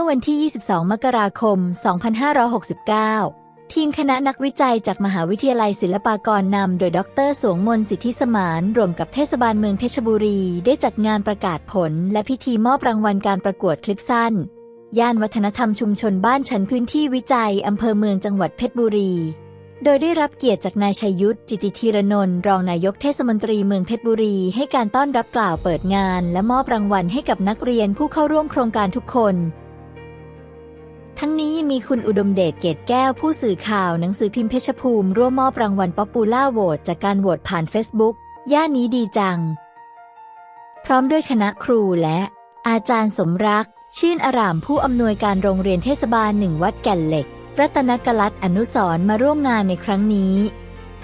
มื่อวันที่ 22 มกราคม 2569 ทีมคณะนักวิจัยจากมหาวิทยาลัยศิลปากรนำโดยดรสวงมนต์สิทธิสมานรวมกับเทศบาลเมืองเพชรบุรี ได้จัดงานประกาศผล และพิธีมอบรางวัลการประกวดคลิปสั้น ย่านวัฒนธรรมชุมชนบ้านชั้นพื้นที่วิจัยอำเภอเมืองจังหวัดเพชรบุรี โดยได้รับเกียรติจากนายชัยยุทธจิติธีรนนท์รองนายกเทศมนตรีเมืองเพชรบุรี ให้การต้อนรับกล่าวเปิดงาน และมอบรางวัลให้กับนักเรียนผู้เข้าร่วมโครงการทุกคน ทั้งนี้มีคุณอุดมเดชเกตแก้วผู้สื่อข่าวหนังสือพิมพ์เพชรภูมิ ร่วมมอบรางวัลป๊อปปูล่าโหวตจากการโหวตผ่าน Facebook ย่านนี้ดีจัง พร้อมด้วยคณะครูและ อาจารย์สมรัก ชื่นอารามผู้อำนวยการโรงเรียนเทศบาลหนึ่งวัดแก่นเหล็ก รัตนกลัตอนุสรมาร่วมงานในครั้งนี้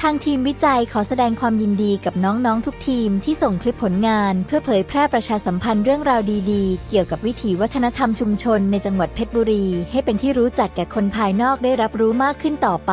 ทางทีมวิจัยขอแสดงความยินดีกับน้อง ๆ ทุกทีมที่ส่งคลิปผลงาน เพื่อเผยแพร่ประชาสัมพันธ์เรื่องราวดี ๆ เกี่ยวกับวิถีวัฒนธรรมชุมชนในจังหวัดเพชรบุรี ให้เป็นที่รู้จักแก่คนภายนอกได้รับรู้มากขึ้นต่อไป